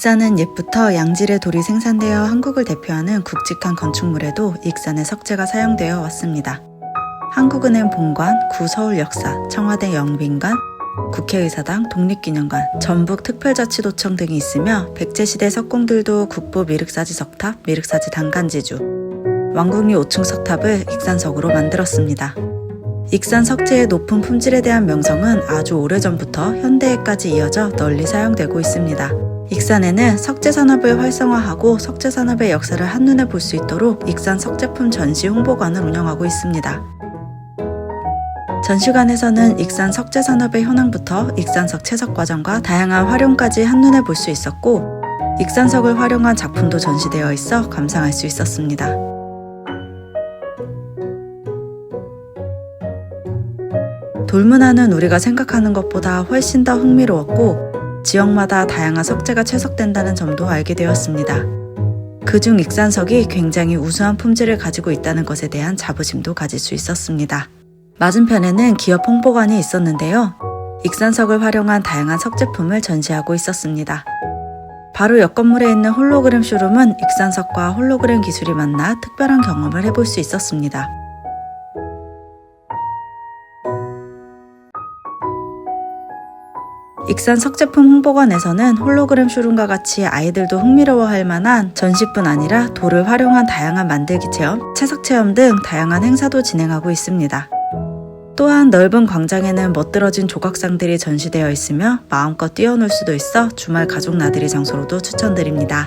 익산은 옛부터 양질의 돌이 생산되어 한국을 대표하는 굵직한 건축물에도 익산의 석재가 사용되어 왔습니다. 한국은행 본관, 구서울역사, 청와대 영빈관, 국회의사당, 독립기념관, 전북 특별자치도청 등이 있으며 백제시대 석공들도 국보 미륵사지 석탑, 미륵사지 단간지주, 왕궁리 5층 석탑을 익산석으로 만들었습니다. 익산 석재의 높은 품질에 대한 명성은 아주 오래전부터 현대에까지 이어져 널리 사용되고 있습니다. 익산에는 석재 산업을 활성화하고 석재 산업의 역사를 한눈에 볼 수 있도록 익산 석제품 전시 홍보관을 운영하고 있습니다. 전시관에서는 익산 석재 산업의 현황부터 익산석 채석 과정과 다양한 활용까지 한눈에 볼 수 있었고 익산석을 활용한 작품도 전시되어 있어 감상할 수 있었습니다. 돌문화는 우리가 생각하는 것보다 훨씬 더 흥미로웠고 지역마다 다양한 석재가 채석된다는 점도 알게 되었습니다. 그중 익산석이 굉장히 우수한 품질을 가지고 있다는 것에 대한 자부심도 가질 수 있었습니다. 맞은편에는 기업 홍보관이 있었는데요. 익산석을 활용한 다양한 석제품을 전시하고 있었습니다. 바로 옆 건물에 있는 홀로그램 쇼룸은 익산석과 홀로그램 기술이 만나 특별한 경험을 해볼 수 있었습니다. 익산 석제품 홍보관에서는 홀로그램 쇼룸과 같이 아이들도 흥미로워할 만한 전시뿐 아니라 돌을 활용한 다양한 만들기 체험, 채석 체험 등 다양한 행사도 진행하고 있습니다. 또한 넓은 광장에는 멋들어진 조각상들이 전시되어 있으며 마음껏 뛰어놀 수도 있어 주말 가족 나들이 장소로도 추천드립니다.